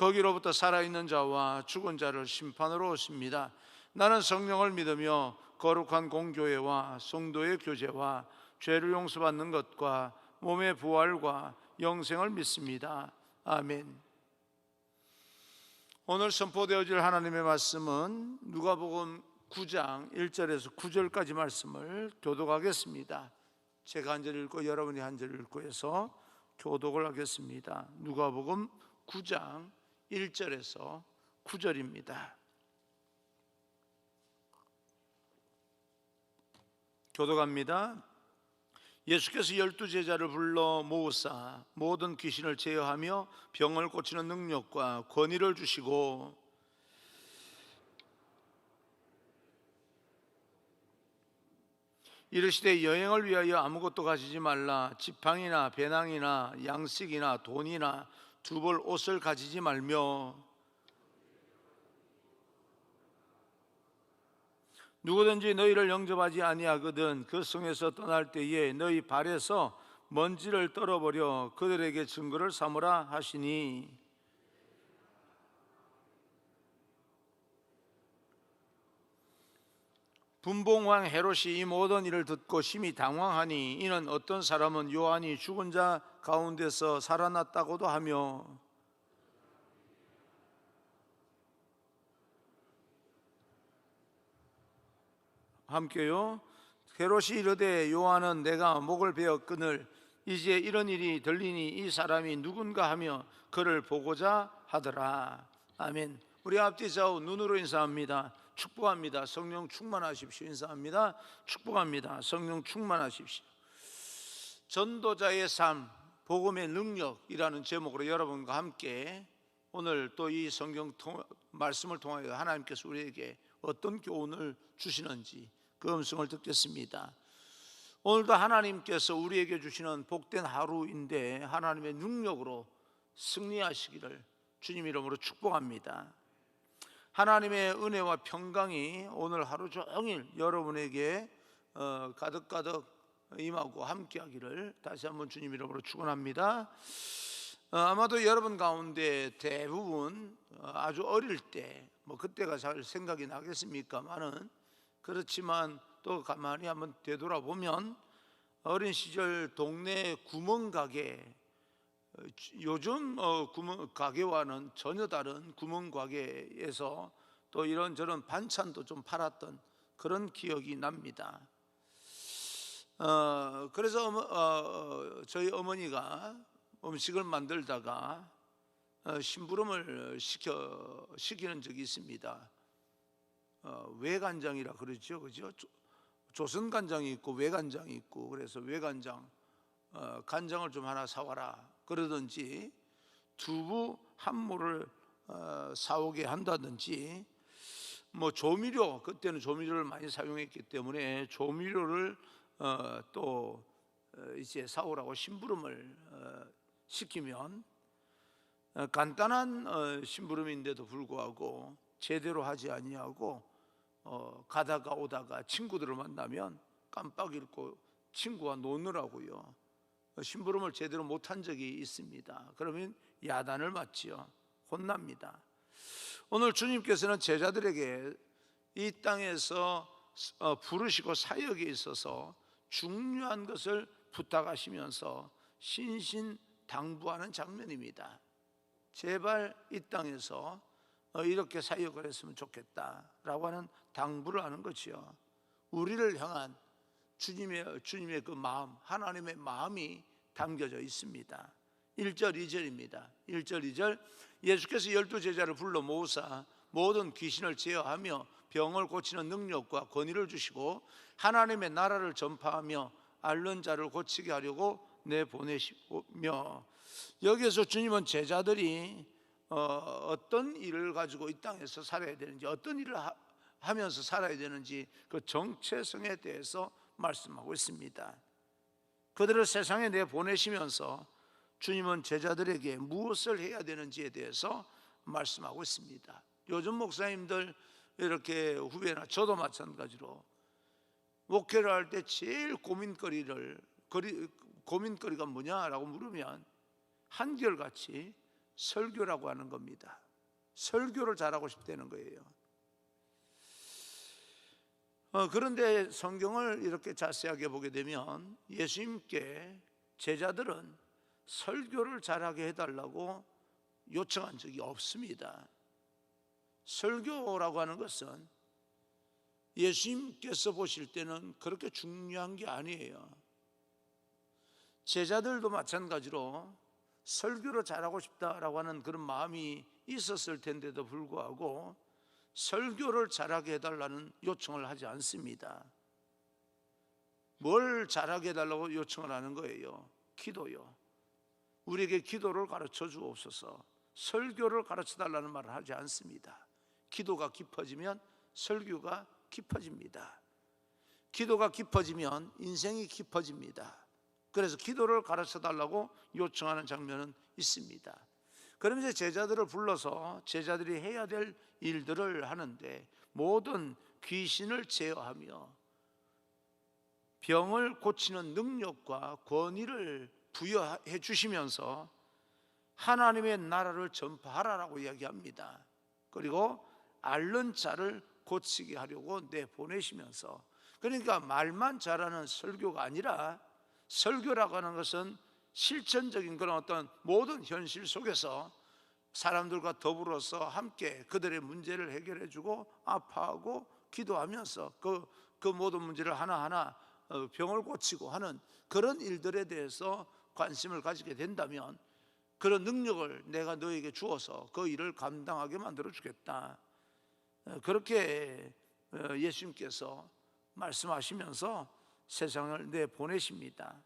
거기로부터 살아있는 자와 죽은 자를 심판으로 오십니다. 나는 성령을 믿으며 거룩한 공교회와 성도의 교제와 죄를 용서받는 것과 몸의 부활과 영생을 믿습니다. 아멘. 오늘 선포되어질 하나님의 말씀은 누가복음 9장 1절에서 9절까지 말씀을 교독하겠습니다. 제가 한 절 읽고 여러분이 한 절 읽고 해서 교독을 하겠습니다. 누가복음 9장 1절에서 9절입니다. 교독합니다. 예수께서 열두 제자를 불러 모으사 모든 귀신을 제어하며 병을 고치는 능력과 권위를 주시고 이르시되 여행을 위하여 아무것도 가지지 말라 지팡이나 배낭이나 양식이나 돈이나 두벌 옷을 가지지 말며 누구든지 너희를 영접하지 아니하거든 그 성에서 떠날 때에 너희 발에서 먼지를 떨어버려 그들에게 증거를 삼으라 하시니 분봉왕 헤롯이 이 모든 일을 듣고 심히 당황하니 이는 어떤 사람은 요한이 죽은 자 가운데서 살아났다고도 하며 함께요. 헤롯이 이르되 요한은 내가 목을 베어 끊을 이제 이런 일이 들리니 이 사람이 누군가 하며 그를 보고자 하더라. 아멘. 우리 앞뒤 좌우 눈으로 인사합니다. 축복합니다. 성령 충만하십시오. 인사합니다. 축복합니다. 성령 충만하십시오. 전도자의 삶, 복음의 능력이라는 제목으로 여러분과 함께 오늘 또 이 성경 통, 말씀을 통하여 하나님께서 우리에게 어떤 교훈을 주시는지 그 음성을 듣겠습니다. 오늘도 하나님께서 우리에게 주시는 복된 하루인데 하나님의 능력으로 승리하시기를 주님 이름으로 축복합니다. 하나님의 은혜와 평강이 오늘 하루 종일 여러분에게 어, 가득가득 임하고 함께하기를 다시 한번 주님 이름으로 축원합니다. 어, 아마도 여러분 가운데 대부분 어, 아주 어릴 때 뭐 그때가 잘 생각이 나겠습니까만은 그렇지만 또 가만히 한번 되돌아보면 어린 시절 동네 구멍 가게 어, 요즘 어, 구멍 가게와는 전혀 다른 구멍 가게에서 또 이런 저런 반찬도 좀 팔았던 그런 기억이 납니다. 어, 그래서 어머, 어, 저희 어머니가 음식을 만들다가 어, 심부름을 시켜 시키는 적이 있습니다. 어, 외간장이라 그러죠, 그죠? 조- 조선 간장이 있고 외간장이 있고 그래서 외간장 어, 간장을 좀 하나 사와라 그러든지 두부 한 모를 어, 사오게 한다든지 뭐 조미료 그때는 조미료를 많이 사용했기 때문에 조미료를 어, 또 어, 이제 사오라고 심부름을 어, 시키면 어, 간단한 어, 심부름인데도 불구하고 제대로 하지 아니하고 어, 가다가 오다가 친구들을 만나면 깜빡 잊고 친구와 노느라고요. 어, 심부름을 제대로 못한 적이 있습니다. 그러면 야단을 맞지요. 혼납니다. 오늘 주님께서는 제자들에게 이 땅에서 어, 부르시고 사역에 있어서 중요한 것을 부탁하시면서 신신당부하는 장면입니다. 제발 이 땅에서 어, 이렇게 사역을 했으면 좋겠다라고 하는 당부를 하는 거지요. 우리를 향한 주님의 주님의 그 마음, 하나님의 마음이 담겨져 있습니다. 1절, 2절입니다. 1절, 2절 예수께서 열두 제자를 불러 모으사 모든 귀신을 제어하며 병을 고치는 능력과 권위를 주시고 하나님의 나라를 전파하며 앓는 자를 고치게 하려고 내 보내시며 여기에서 주님은 제자들이 어, 떤 일을 가지고 이 땅에서 살아야 되는지 어떤 일을 하, 하면서 살아야 되는지 그 정체성에 대해서 말씀하고 있습니다. 그들을 세상에 내 보내시면서 주님은 제자들에게 무엇을 해야 되는지에 대해서 말씀하고 있습니다. 요즘 목사님들 이렇게 후배나 저도 마찬가지로 목회를 할 때 제일 고민거리를 거리, 고민거리가 뭐냐라고 물으면 한결같이 설교라고 하는 겁니다. 설교를 잘하고 싶다는 거예요. 어, 그런데 성경을 이렇게 자세하게 보게 되면 예수님께 제자들은 설교를 잘하게 해달라고 요청한 적이 없습니다. 설교라고 하는 것은 예수님께서 보실 때는 그렇게 중요한 게 아니에요. 제자들도 마찬가지로 설교를 잘하고 싶다라고 하는 그런 마음이 있었을 텐데도 불구하고 설교를 잘하게 해달라는 요청을 하지 않습니다. 뭘 잘하게 해달라고 요청을 하는 거예요? 기도요. 우리에게 기도를 가르쳐 주옵소서. 설교를 가르쳐 달라는 말을 하지 않습니다. 기도가 깊어지면 설교가 깊어집니다. 기도가 깊어지면 인생이 깊어집니다. 그래서 기도를 가르쳐 달라고 요청하는 장면은 있습니다. 이제 제자들을 불러서 제자들이 해야 될 일들을 하는데 모든 귀신을 제어하며 병을 고치는 능력과 권위를 부여해 주시면서 하나님의 나라를 전파하라라고 이야기합니다. 그리고 앓는 자를 고치게 하려고 내보내시면서 그러니까 말만 잘하는 설교가 아니라 설교라고 하는 것은 실천적인 그런 어떤 모든 현실 속에서 사람들과 더불어서 함께 그들의 문제를 해결해 주고 아파하고 기도하면서 그, 그 모든 문제를 하나하나 어, 병을 고치고 하는 그런 일들에 대해서 관심을 가지게 된다면 그런 능력을 내가 너에게 주어서 그 일을 감당하게 만들어 주겠다. 어, 그렇게 어, 예수님께서 말씀하시면서 세상을 내보내십니다.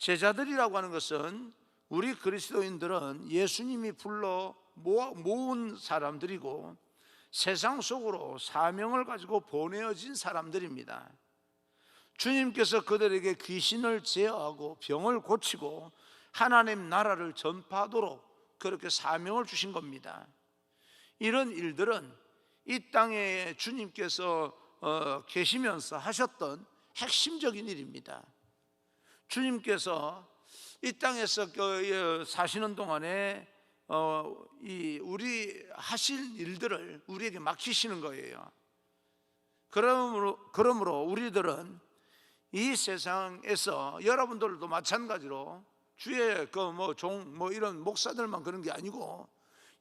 제자들이라고 하는 것은 우리 그리스도인들은 예수님이 불러 모은 사람들이고 세상 속으로 사명을 가지고 보내어진 사람들입니다. 주님께서 그들에게 귀신을 제어하고 병을 고치고 하나님 나라를 전파하도록 그렇게 사명을 주신 겁니다. 이런 일들은 이 땅에 주님께서 어, 계시면서 하셨던 핵심적인 일입니다. 주님께서 이 땅에서 그 사시는 동안에 어, 이 우리 하실 일들을 우리에게 맡기시는 거예요. 그러므로, 그러므로 우리들은 이 세상에서 여러분들도 마찬가지로 주의 그뭐종뭐 이런 목사들만 그런 게 아니고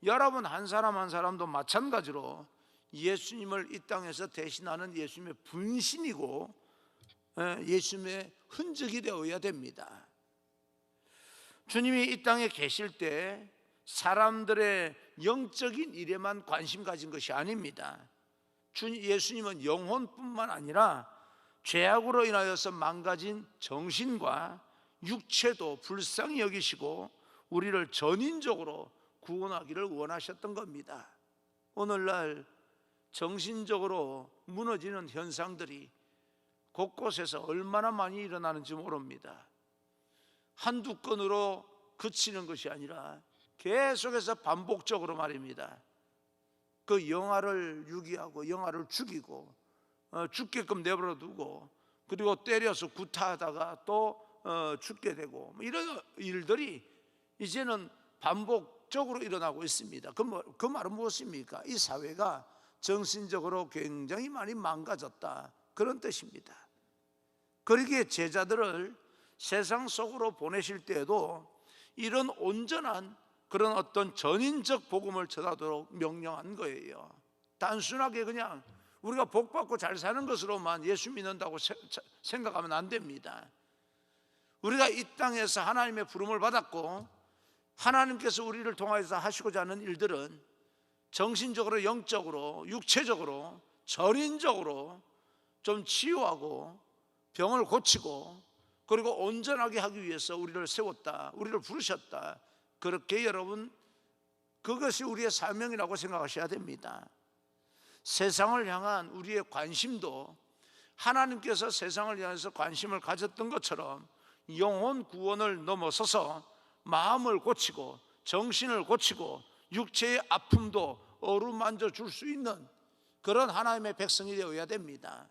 여러분 한 사람 한 사람도 마찬가지로 예수님을 이 땅에서 대신하는 예수님의 분신이고 예, 예수님의 흔적이 되어야 됩니다. 주님이 이 땅에 계실 때 사람들의 영적인 일에만 관심 가진 것이 아닙니다. 예수님은 영혼뿐만 아니라 죄악으로 인하여서 망가진 정신과 육체도 불쌍히 여기시고 우리를 전인적으로 구원하기를 원하셨던 겁니다. 오늘날 정신적으로 무너지는 현상들이 곳곳에서 얼마나 많이 일어나는지 모릅니다. 한두 건으로 그치는 것이 아니라 계속해서 반복적으로 말입니다. 그 영화를 유기하고 영화를 죽이고 어, 죽게끔 내버려 두고 그리고 때려서 구타하다가 또 어, 죽게 되고 뭐 이런 일들이 이제는 반복적으로 일어나고 있습니다. 그, 뭐, 그 말은 무엇입니까? 이 사회가 정신적으로 굉장히 많이 망가졌다. 그런 뜻입니다. 그러기에 제자들을 세상 속으로 보내실 때에도 이런 온전한 그런 어떤 전인적 복음을 전하도록 명령한 거예요. 단순하게 그냥 우리가 복 받고 잘 사는 것으로만 예수 믿는다고 생각하면 안 됩니다. 우리가 이 땅에서 하나님의 부름을 받았고 하나님께서 우리를 통하여서 하시고자 하는 일들은 정신적으로 영적으로 육체적으로 전인적으로 좀 치유하고 병을 고치고 그리고 온전하게 하기 위해서 우리를 세웠다. 우리를 부르셨다. 그렇게 여러분 그것이 우리의 사명이라고 생각하셔야 됩니다. 세상을 향한 우리의 관심도 하나님께서 세상을 향해서 관심을 가졌던 것처럼 영혼 구원을 넘어서서 마음을 고치고 정신을 고치고 육체의 아픔도 어루만져 줄 수 있는 그런 하나님의 백성이 되어야 됩니다.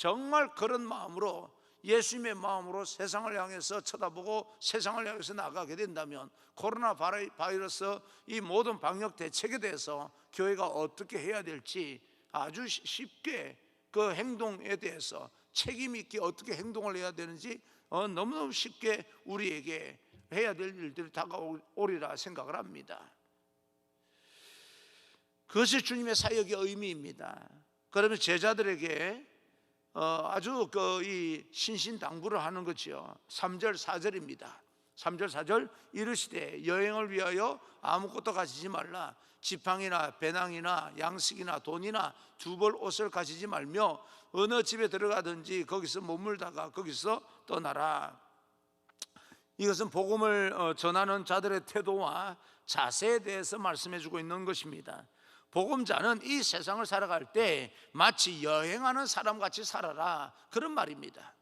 정말 그런 마음으로 예수님의 마음으로 세상을 향해서 쳐다보고 세상을 향해서 나가게 된다면 코로나 바이- 바이러스 이 모든 방역 대책에 대해서 교회가 어떻게 해야 될지 아주 쉬- 쉽게 그 행동에 대해서 책임 있게 어떻게 행동을 해야 되는지 어, 너무너무 쉽게 우리에게 해야 될 일들이 다가오리라 생각을 합니다. 그것이 주님의 사역의 의미입니다. 그러면 제자들에게 어, 아주 그 이 신신당부를 하는 거지요. 3절 4절입니다. 3절 4절 이르시되 여행을 위하여 아무것도 가지지 말라. 지팡이나 배낭이나 양식이나 돈이나 두벌 옷을 가지지 말며 어느 집에 들어가든지 거기서 머물다가 거기서 떠나라. 이것은 복음을 어, 전하는 자들의 태도와 자세에 대해서 말씀해 주고 있는 것입니다. 복음자는 이 세상을 살아갈 때 마치 여행하는 사람 같이 살아라 그런 말입니다.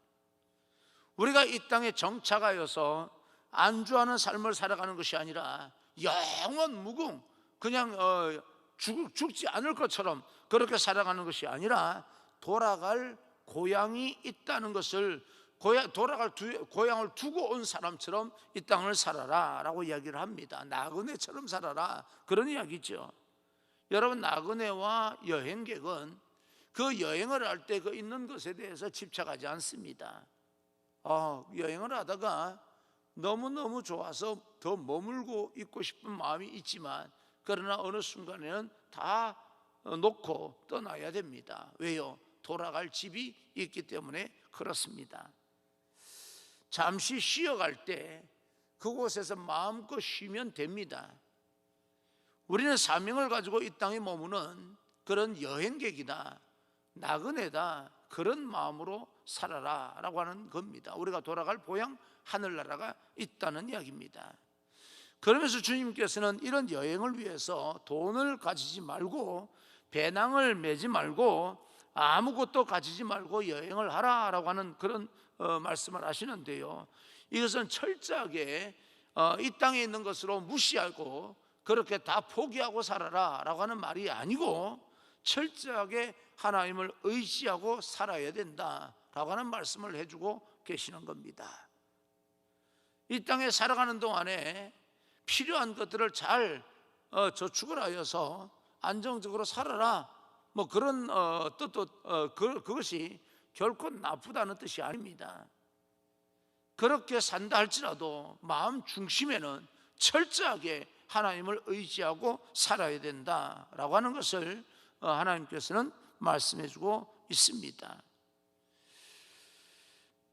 우리가 이 땅에 정착하여서 안주하는 삶을 살아가는 것이 아니라 영원 무궁 그냥 어, 죽, 죽지 않을 것처럼 그렇게 살아가는 것이 아니라 돌아갈 고향이 있다는 것을 고향, 돌아갈 두, 고향을 두고 온 사람처럼 이 땅을 살아라 라고 이야기를 합니다. 나그네처럼 살아라 그런 이야기죠. 여러분 나그네와 여행객은 그 여행을 할 때 그 있는 것에 대해서 집착하지 않습니다. 어, 여행을 하다가 너무 너무 좋아서 더 머물고 있고 싶은 마음이 있지만 그러나 어느 순간에는 다 어, 놓고 떠나야 됩니다. 왜요? 돌아갈 집이 있기 때문에 그렇습니다. 잠시 쉬어갈 때 그곳에서 마음껏 쉬면 됩니다. 우리는 사명을 가지고 이 땅에 머무는 그런 여행객이다, 나그네다, 그런 마음으로 살아라 라고 하는 겁니다. 우리가 돌아갈 고향 하늘나라가 있다는 이야기입니다. 그러면서 주님께서는 이런 여행을 위해서 돈을 가지지 말고 배낭을 메지 말고 아무것도 가지지 말고 여행을 하라 라고 하는 그런 어, 말씀을 하시는데요. 이것은 철저하게 어, 이 땅에 있는 것으로 무시하고 그렇게 다 포기하고 살아라 라고 하는 말이 아니고 철저하게 하나님을 의지하고 살아야 된다 라고 하는 말씀을 해주고 계시는 겁니다. 이 땅에 살아가는 동안에 필요한 것들을 잘 어, 저축을 하여서 안정적으로 살아라. 뭐 그런 어, 뜻도 어, 그, 그것이 결코 나쁘다는 뜻이 아닙니다. 그렇게 산다 할지라도 마음 중심에는 철저하게 하나님을 의지하고 살아야 된다라고 하는 것을 어, 하나님께서는 말씀해 주고 있습니다.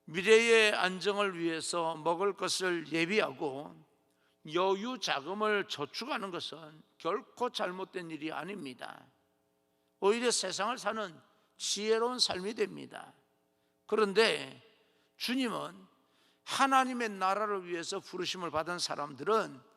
미래의 안정을 위해서 먹을 것을 예비하고 여유 자금을 저축하는 것은 결코 잘못된 일이 아닙니다. 오히려 세상을 사는 지혜로운 삶이 됩니다. 그런데 주님은 하나님의 나라를 위해서 부르심을 받은 사람들은 어,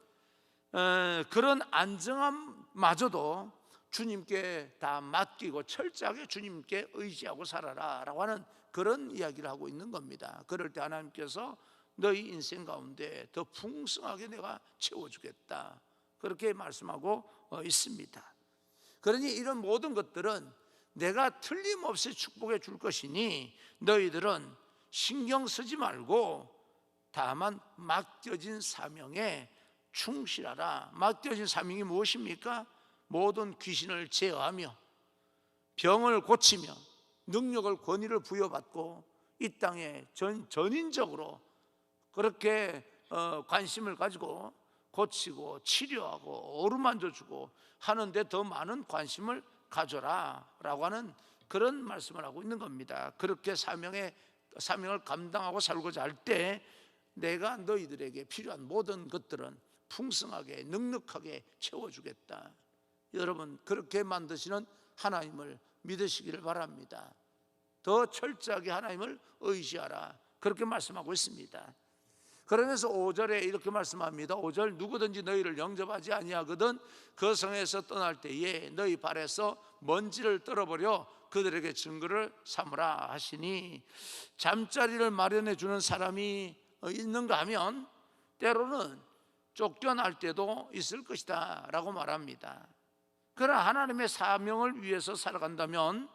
그런 안정함마저도 주님께 다 맡기고 철저하게 주님께 의지하고 살아라라고 하는 그런 이야기를 하고 있는 겁니다. 그럴 때 하나님께서 너희 인생 가운데 더 풍성하게 내가 채워주겠다. 그렇게 말씀하고 어, 있습니다. 그러니 이런 모든 것들은 내가 틀림없이 축복해 줄 것이니 너희들은 신경 쓰지 말고 다만 맡겨진 사명에 충실하라. 맡겨진 사명이 무엇입니까? 모든 귀신을 제어하며 병을 고치며 능력을 권위를 부여받고 이 땅에 전, 전인적으로 그렇게 어, 관심을 가지고 고치고 치료하고 어루만져 주고 하는데 더 많은 관심을 가져라라고 하는 그런 말씀을 하고 있는 겁니다. 그렇게 사명에 사명을 감당하고 살고자 할 때 내가 너희들에게 필요한 모든 것들은 풍성하게 넉넉하게 채워주겠다. 여러분 그렇게 만드시는 하나님을 믿으시기를 바랍니다. 더 철저하게 하나님을 의지하라. 그렇게 말씀하고 있습니다. 그러면서 5절에 이렇게 말씀합니다. 5절 누구든지 너희를 영접하지 아니하거든 그 성에서 떠날 때에 너희 발에서 먼지를 떨어버려 그들에게 증거를 삼으라 하시니 잠자리를 마련해 주는 사람이 있는가 하면 때로는 쫓겨날 때도 있을 것이다 라고 말합니다. 그러나 하나님의 사명을 위해서 살아간다면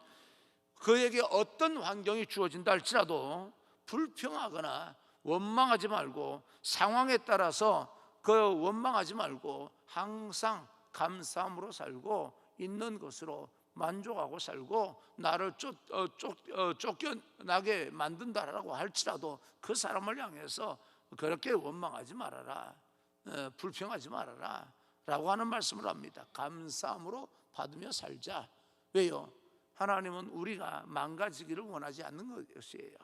그에게 어떤 환경이 주어진다 할지라도 불평하거나 원망하지 말고 상황에 따라서 그 원망하지 말고 항상 감사함으로 살고 있는 것으로 만족하고 살고 나를 쫓, 어, 쫓, 어, 쫓겨나게 만든다라고 할지라도 그 사람을 향해서 그렇게 원망하지 말아라 어, 불평하지 말아라 라고 하는 말씀을 합니다 감사함으로 받으며 살자 왜요? 하나님은 우리가 망가지기를 원하지 않는 것이에요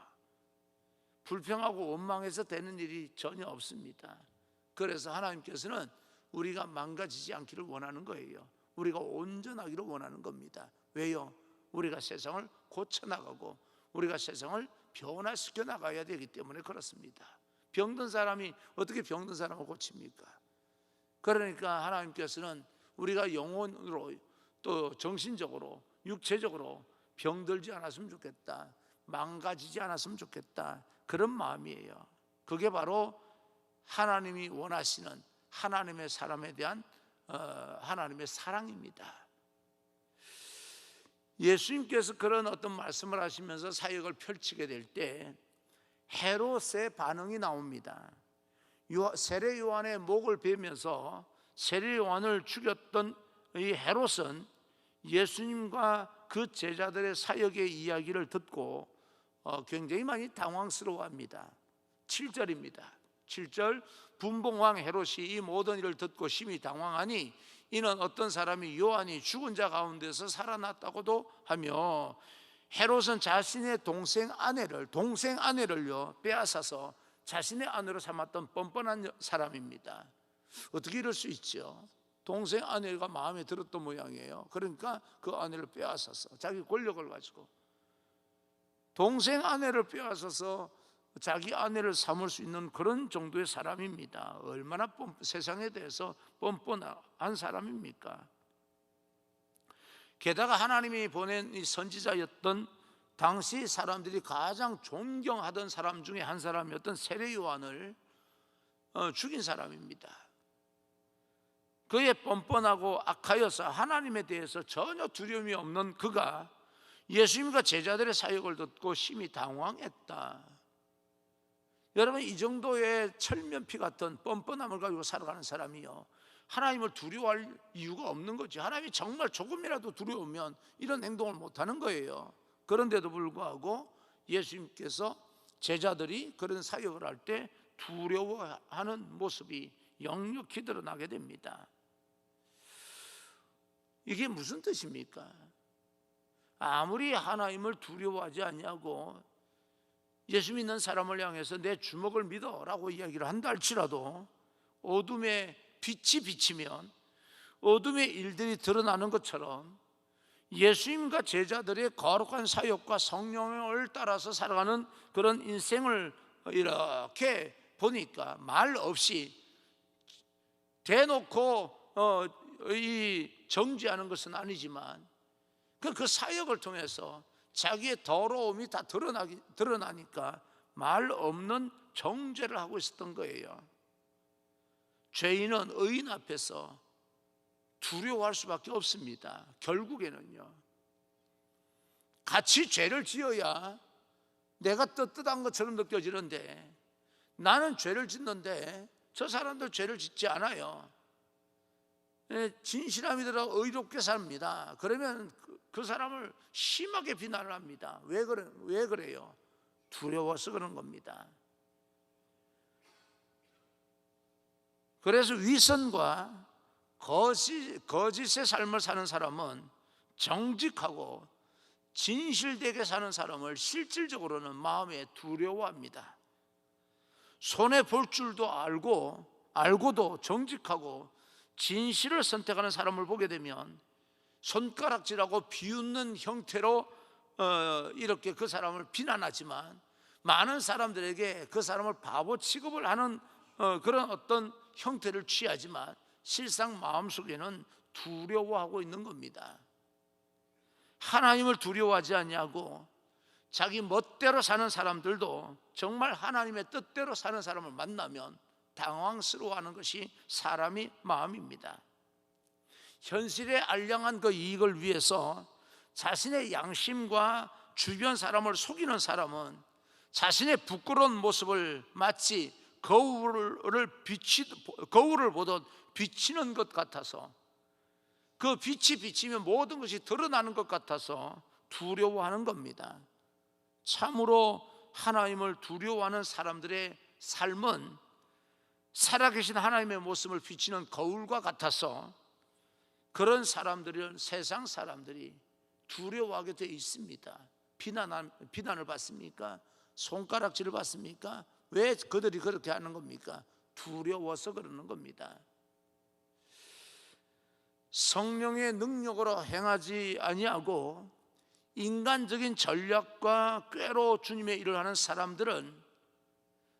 불평하고 원망해서 되는 일이 전혀 없습니다. 그래서 하나님께서는 우리가 망가지지 않기를 원하는 거예요. 우리가 온전하기를 원하는 겁니다. 왜요? 우리가 세상을 고쳐나가고 우리가 세상을 변화시켜 나가야 되기 때문에 그렇습니다. 병든 사람이 어떻게 병든 사람을 고칩니까? 그러니까 하나님께서는 우리가 영혼으로 또 정신적으로 육체적으로 병들지 않았으면 좋겠다. 망가지지 않았으면 좋겠다. 그런 마음이에요. 그게 바로 하나님이 원하시는 하나님의 사람에 대한 어, 하나님의 사랑입니다. 예수님께서 그런 어떤 말씀을 하시면서 사역을 펼치게 될 때 헤롯의 반응이 나옵니다. 세례 요한의 목을 베면서 세례 요한을 죽였던 이 헤롯은 예수님과 그 제자들의 사역의 이야기를 듣고 어, 굉장히 많이 당황스러워합니다. 7절입니다. 7절 분봉왕 헤롯이 이 모든 일을 듣고 심히 당황하니 이는 어떤 사람이 요한이 죽은 자 가운데서 살아났다고도 하며 헤롯은 자신의 동생 아내를 동생 아내를요 빼앗아서 자신의 아내로 삼았던 뻔뻔한 사람입니다. 어떻게 이럴 수 있죠? 동생 아내가 마음에 들었던 모양이에요. 그러니까 그 아내를 빼앗아서 자기 권력을 가지고 동생 아내를 빼앗아서 자기 아내를 삼을 수 있는 그런 정도의 사람입니다. 얼마나 뻔, 세상에 대해서 뻔뻔한 사람입니까? 게다가 하나님이 보낸 이 선지자였던 당시 사람들이 가장 존경하던 사람 중에 한 사람이었던 세례 요한을 어, 죽인 사람입니다. 그의 뻔뻔하고 악하여서 하나님에 대해서 전혀 두려움이 없는 그가 예수님과 제자들의 사역을 듣고 심히 당황했다. 여러분 이 정도의 철면피 같은 뻔뻔함을 가지고 살아가는 사람이요 하나님을 두려워할 이유가 없는 거지. 하나님이 정말 조금이라도 두려우면 이런 행동을 못 하는 거예요. 그런데도 불구하고 예수님께서 제자들이 그런 사역을 할 때 두려워하는 모습이 역력히 드러나게 됩니다. 이게 무슨 뜻입니까? 아무리 하나님을 두려워하지 않냐고 예수 믿는 사람을 향해서 내 주먹을 믿어라고 이야기를 한다 할지라도 어둠에 빛이 비치면 어둠의 일들이 드러나는 것처럼 예수님과 제자들의 거룩한 사역과 성령을 따라서 살아가는 그런 인생을 이렇게 보니까 말 없이 대놓고 어, 이 정지하는 것은 아니지만 그, 그 사역을 통해서 자기의 더러움이 다 드러나기, 드러나니까 말 없는 정죄를 하고 있었던 거예요. 죄인은 의인 앞에서 두려워할 수밖에 없습니다. 결국에는요. 같이 죄를 지어야 내가 떳떳한 것처럼 느껴지는데 나는 죄를 짓는데 저 사람들 죄를 짓지 않아요. 예, 진실함이더라 의롭게 삽니다. 그러면 그, 그 사람을 심하게 비난을 합니다. 왜 그래? 왜 그래요? 두려워서 그런 겁니다. 그래서 위선과 거짓, 거짓의 삶을 사는 사람은 정직하고 진실되게 사는 사람을 실질적으로는 마음에 두려워합니다. 손해 볼 줄도 알고 알고도 정직하고 진실을 선택하는 사람을 보게 되면 손가락질하고 비웃는 형태로 어, 이렇게 그 사람을 비난하지만 많은 사람들에게 그 사람을 바보 취급을 하는 어, 그런 어떤 형태를 취하지만 실상 마음속에는 두려워하고 있는 겁니다. 하나님을 두려워하지 않냐고 자기 멋대로 사는 사람들도 정말 하나님의 뜻대로 사는 사람을 만나면 당황스러워하는 것이 사람의 마음입니다. 현실에 알량한 그 이익을 위해서 자신의 양심과 주변 사람을 속이는 사람은 자신의 부끄러운 모습을 마치 거울을 비치 거울을 보듯 비치는 것 같아서 그 빛이 비치면 모든 것이 드러나는 것 같아서 두려워하는 겁니다. 참으로 하나님을 두려워하는 사람들의 삶은 살아계신 하나님의 모습을 비치는 거울과 같아서 그런 사람들은 세상 사람들이 두려워하게 되어 있습니다. 비난, 비난을 받습니까? 손가락질을 받습니까? 왜 그들이 그렇게 하는 겁니까? 두려워서 그러는 겁니다. 성령의 능력으로 행하지 아니하고 인간적인 전략과 꾀로 주님의 일을 하는 사람들은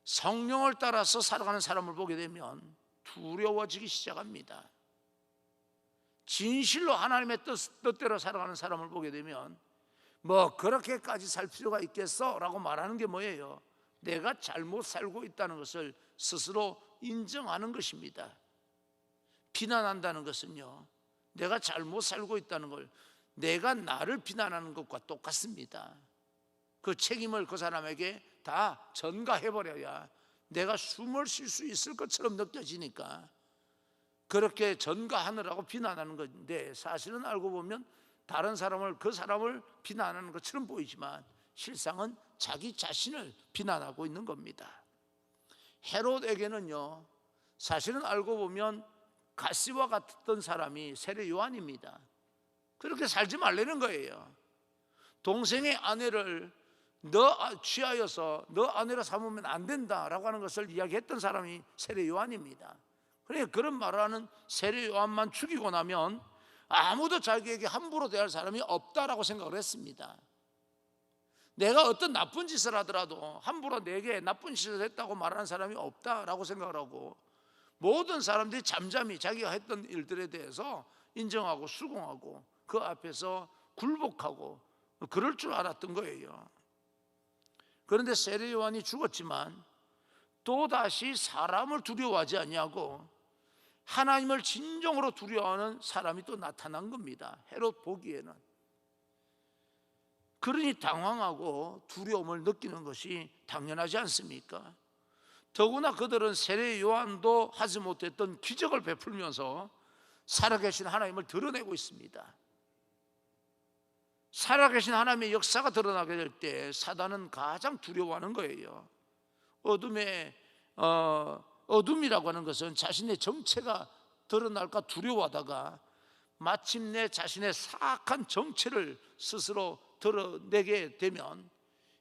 성령을 따라서 살아가는 사람을 보게 되면 두려워지기 시작합니다. 진실로 하나님의 뜻, 뜻대로 살아가는 사람을 보게 되면 뭐 그렇게까지 살 필요가 있겠어? 라고 말하는 게 뭐예요? 내가 잘못 살고 있다는 것을 스스로 인정하는 것입니다. 비난한다는 것은요, 내가 잘못 살고 있다는 걸 내가 나를 비난하는 것과 똑같습니다. 그 책임을 그 사람에게 다 전가해버려야 내가 숨을 쉴 수 있을 것처럼 느껴지니까 그렇게 전가하느라고 비난하는 건데 사실은 알고 보면 다른 사람을 그 사람을 비난하는 것처럼 보이지만 실상은 자기 자신을 비난하고 있는 겁니다. 헤롯에게는요 사실은 알고 보면 가시와 같던 사람이 세례 요한입니다. 그렇게 살지 말라는 거예요. 동생의 아내를 너 취하여서 너 아내로 삼으면 안 된다라고 하는 것을 이야기했던 사람이 세례 요한입니다. 그러니까 그런 말을 하는 세례 요한만 죽이고 나면 아무도 자기에게 함부로 대할 사람이 없다라고 생각을 했습니다. 내가 어떤 나쁜 짓을 하더라도 함부로 내게 나쁜 짓을 했다고 말하는 사람이 없다라고 생각을 하고 모든 사람들이 잠잠히 자기가 했던 일들에 대해서 인정하고 수긍하고 그 앞에서 굴복하고 그럴 줄 알았던 거예요. 그런데 세례 요한이 죽었지만 또 다시 사람을 두려워하지 않냐고 하나님을 진정으로 두려워하는 사람이 또 나타난 겁니다. 헤롯 보기에는 그러니 당황하고 두려움을 느끼는 것이 당연하지 않습니까? 더구나 그들은 세례 요한도 하지 못했던 기적을 베풀면서 살아계신 하나님을 드러내고 있습니다. 살아계신 하나님의 역사가 드러나게 될 때 사단은 가장 두려워하는 거예요. 어둠의 어, 어둠이라고 하는 것은 자신의 정체가 드러날까 두려워하다가 마침내 자신의 사악한 정체를 스스로 드러내게 되면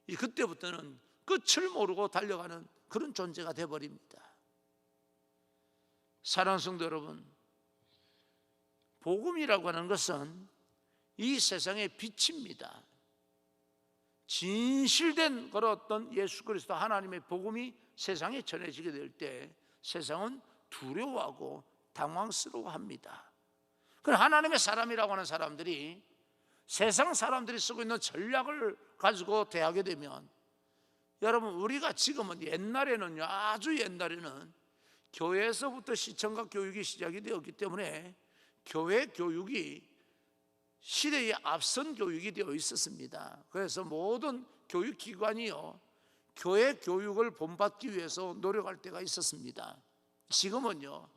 이 그때부터는 끝을 모르고 달려가는 그런 존재가 돼 버립니다. 사랑하는 성도 여러분, 복음이라고 하는 것은 이 세상의 빛입니다. 진실된 어떤 예수 그리스도 하나님의 복음이 세상에 전해지게 될 때 세상은 두려워하고 당황스러워합니다. 그 하나님의 사람이라고 하는 사람들이 세상 사람들이 쓰고 있는 전략을 가지고 대하게 되면 여러분 우리가 지금은 옛날에는요 아주 옛날에는 교회에서부터 시청각 교육이 시작이 되었기 때문에 교회 교육이 시대에 앞선 교육이 되어 있었습니다. 그래서 모든 교육기관이요, 교회 교육을 본받기 위해서 노력할 때가 있었습니다. 지금은요,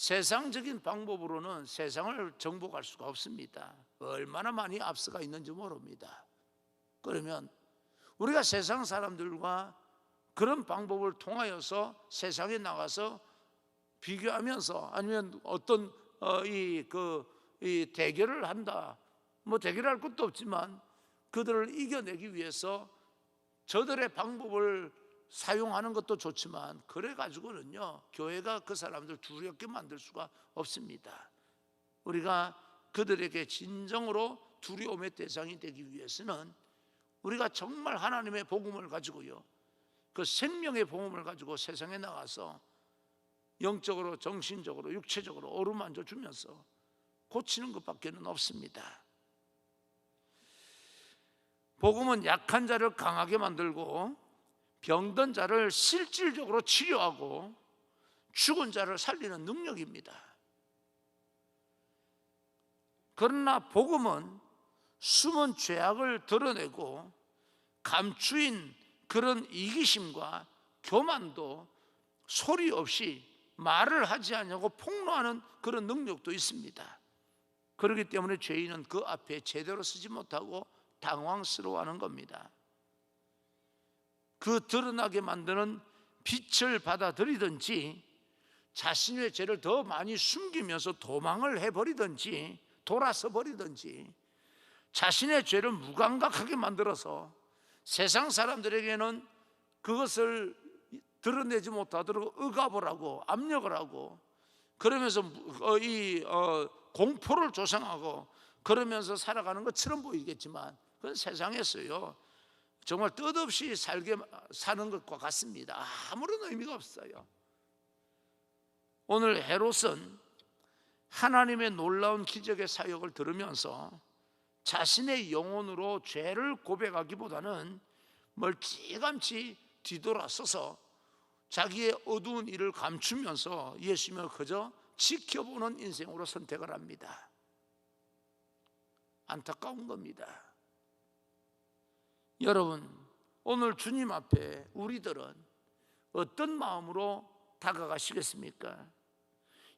세상적인 방법으로는 세상을 정복할 수가 없습니다. 얼마나 많이 앞서가 있는지 모릅니다. 그러면 우리가 세상 사람들과 그런 방법을 통하여서 세상에 나가서 비교하면서 아니면 어떤 어, 이그 이 대결을 한다. 뭐 대결할 것도 없지만 그들을 이겨내기 위해서 저들의 방법을 사용하는 것도 좋지만 그래 가지고는요 교회가 그 사람들 두렵게 만들 수가 없습니다. 우리가 그들에게 진정으로 두려움의 대상이 되기 위해서는 우리가 정말 하나님의 복음을 가지고요. 그 생명의 복음을 가지고 세상에 나가서 영적으로 정신적으로 육체적으로 어루만져 주면서 고치는 것밖에는 없습니다. 복음은 약한 자를 강하게 만들고 병든 자를 실질적으로 치료하고 죽은 자를 살리는 능력입니다. 그러나 복음은 숨은 죄악을 드러내고 감추인 그런 이기심과 교만도 소리 없이 말을 하지 않냐고 폭로하는 그런 능력도 있습니다. 그렇기 때문에 죄인은 그 앞에 제대로 쓰지 못하고 당황스러워하는 겁니다. 그 드러나게 만드는 빛을 받아들이든지 자신의 죄를 더 많이 숨기면서 도망을 해버리든지 돌아서 버리든지 자신의 죄를 무감각하게 만들어서 세상 사람들에게는 그것을 드러내지 못하도록 억압을 하고 압력을 하고 그러면서 어, 이 어, 공포를 조성하고 그러면서 살아가는 것처럼 보이겠지만 그건 세상에서요 정말 뜻없이 살게 사는 것과 같습니다. 아무런 의미가 없어요. 오늘 헤롯은 하나님의 놀라운 기적의 사역을 들으면서 자신의 영혼으로 죄를 고백하기보다는 멀찌감치 뒤돌아서서 자기의 어두운 일을 감추면서 예수님을 그저 지켜보는 인생으로 선택을 합니다. 안타까운 겁니다. 여러분, 오늘 주님 앞에 우리들은 어떤 마음으로 다가가시겠습니까?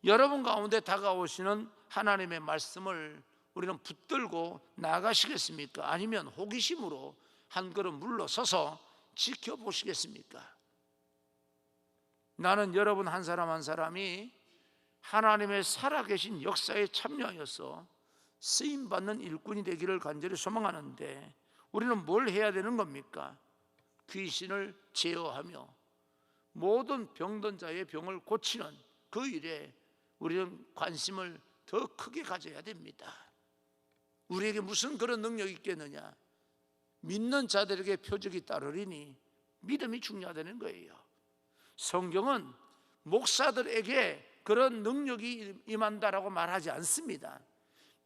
여러분 가운데 다가오시는 하나님의 말씀을 우리는 붙들고 나가시겠습니까? 아니면 호기심으로 한 걸음 물러서서 지켜보시겠습니까? 나는 여러분 한 사람 한 사람이 하나님의 살아계신 역사에 참여하여서 쓰임 받는 일꾼이 되기를 간절히 소망하는데 우리는 뭘 해야 되는 겁니까? 귀신을 제어하며 모든 병든 자의 병을 고치는 그 일에 우리는 관심을 더 크게 가져야 됩니다. 우리에게 무슨 그런 능력이 있겠느냐? 믿는 자들에게 표적이 따르리니 믿음이 중요하다는 거예요. 성경은 목사들에게 그런 능력이 임한다라고 말하지 않습니다.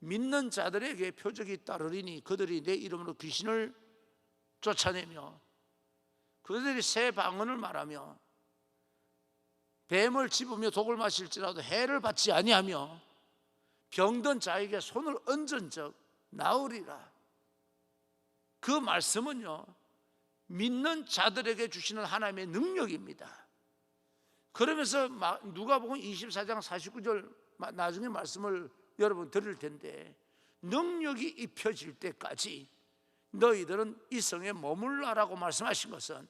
믿는 자들에게 표적이 따르리니 그들이 내 이름으로 귀신을 쫓아내며 그들이 새 방언을 말하며 뱀을 집으며 독을 마실지라도 해를 받지 아니하며 병든 자에게 손을 얹은 적 나으리라. 그 말씀은요 믿는 자들에게 주시는 하나님의 능력입니다. 그러면서 누가복음 24장 49절 나중에 말씀을 여러분 들을 텐데 능력이 입혀질 때까지 너희들은 이 성에 머물라라고 말씀하신 것은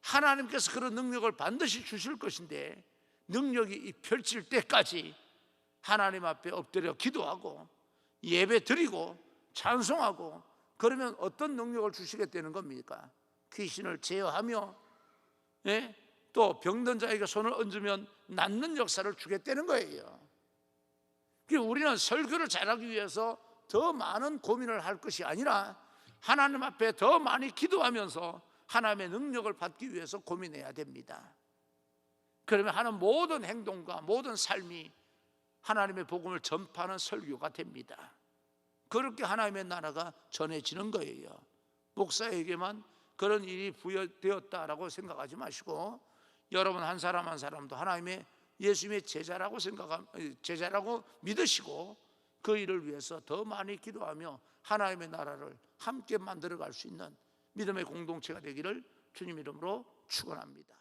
하나님께서 그런 능력을 반드시 주실 것인데 능력이 입혀질 때까지 하나님 앞에 엎드려 기도하고 예배 드리고 찬송하고 그러면 어떤 능력을 주시겠다는 겁니까? 귀신을 제어하며 예? 또 병든 자에게 손을 얹으면 낫는 역사를 주겠다는 거예요. 우리는 설교를 잘하기 위해서 더 많은 고민을 할 것이 아니라 하나님 앞에 더 많이 기도하면서 하나님의 능력을 받기 위해서 고민해야 됩니다. 그러면 하는 모든 행동과 모든 삶이 하나님의 복음을 전파하는 설교가 됩니다. 그렇게 하나님의 나라가 전해지는 거예요. 목사에게만 그런 일이 부여되었다라고 생각하지 마시고 여러분 한 사람 한 사람도 하나님의 예수님의 제자라고 생각하 제자라고 믿으시고 그 일을 위해서 더 많이 기도하며 하나님의 나라를 함께 만들어 갈 수 있는 믿음의 공동체가 되기를 주님 이름으로 축원합니다.